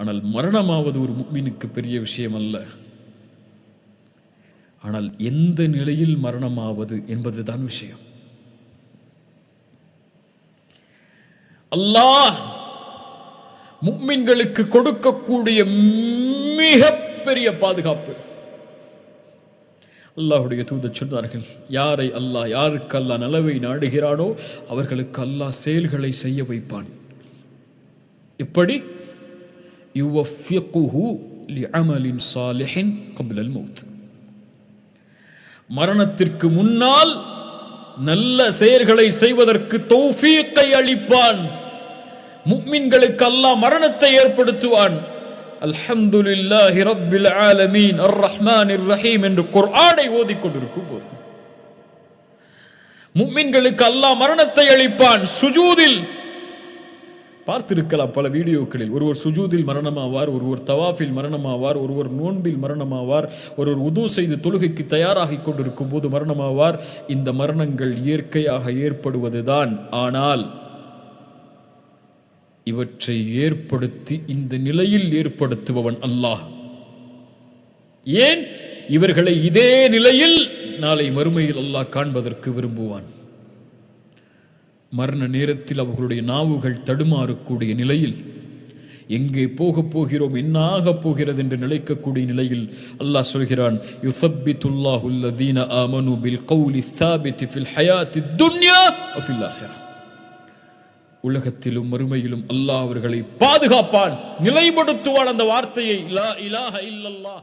ஆனால் மரணமாவது ஒரு முக்மீனுக்கு பெரிய விஷயம் அல்ல ஆனால் எந்த நிலையில் மரணமாவது என்பதுதான் விஷயம். அல்லாஹ் முக்மீன்களுக்கு கொடுக்கக்கூடிய மிகப்பெரிய பாதுகாப்பு. அல்லாஹுடைய தூதர் சொன்னார்கள் யாரை அல்லாஹ் யாருக்கு அல்லாஹ் நலவை நாடுகிறானோ அவர்களுக்கு அல்லாஹ் செயல்களை செய்ய வைப்பான். எப்படி யுவஃபியகுஹு லிஅமலின் சாலிஹின் கபிலல் மௌத் மரணத்திற்கு முன்னால் நல்ல செயல்களை செய்வதற்கு தௌஃபீக்கை அளிப்பான். முக்மின்களுக்கு அல்லாஹ் மரணத்தை ஏற்படுத்துவான். அல்ஹம்துலில்லாஹி ரப்பில் ஆலமீன் அர் ரஹ்மானிர் ரஹீம் என்று குர்ஆனை ஓதிக்கொண்டிருக்கும் போது. முக்மின்களுக்கு அல்லாஹ் மரணத்தை அளிப்பான். சுஜூதில் பார்த்திருக்கலாம் பல வீடியோக்களில். ஒருவர் சுஜூதில் மரணமாவார் ஒருவர் தவாஃபில் மரணமாவார் ஒருவர் நோன்பில் மரணமாவார் ஒருவர் உது செய்து தொழுகைக்கு தயாராகிக் கொண்டிருக்கும் போது மரணமாவார். இந்த மரணங்கள் இயற்கையாக ஏற்படுவதுதான். ஆனால் இவற்றை ஏற்படுத்தி இந்த நிலையில் ஏற்படுத்துபவன் அல்லாஹ். ஏன்? இவர்களை இதே நிலையில் நாளை மறுமையில் அல்லாஹ் காண்பதற்கு விரும்புவான். மரண நேரத்தில் அவர்களுடைய நாவுகள் தடுமாறக்கூடிய நிலையில் எங்கே போகப் போகிறோம் என்னாக போகிறது என்று நிலைக்கக்கூடிய நிலையில் அல்லாஹ் சொல்கிறான் யுசப்பித்துல்லாஹு ஆமனு பில் கௌலி சாபித்தி ஃபில் ஹயாத்தி துன்யா ஃபில் ஆஹிரா உலகத்திலும் மறுமையிலும் அல்லாஹ் அவர்களை பாதுகாப்பான் நிலைப்படுத்துவான் அந்த வார்த்தையை லா இலாஹ இல்லல்லாஹ்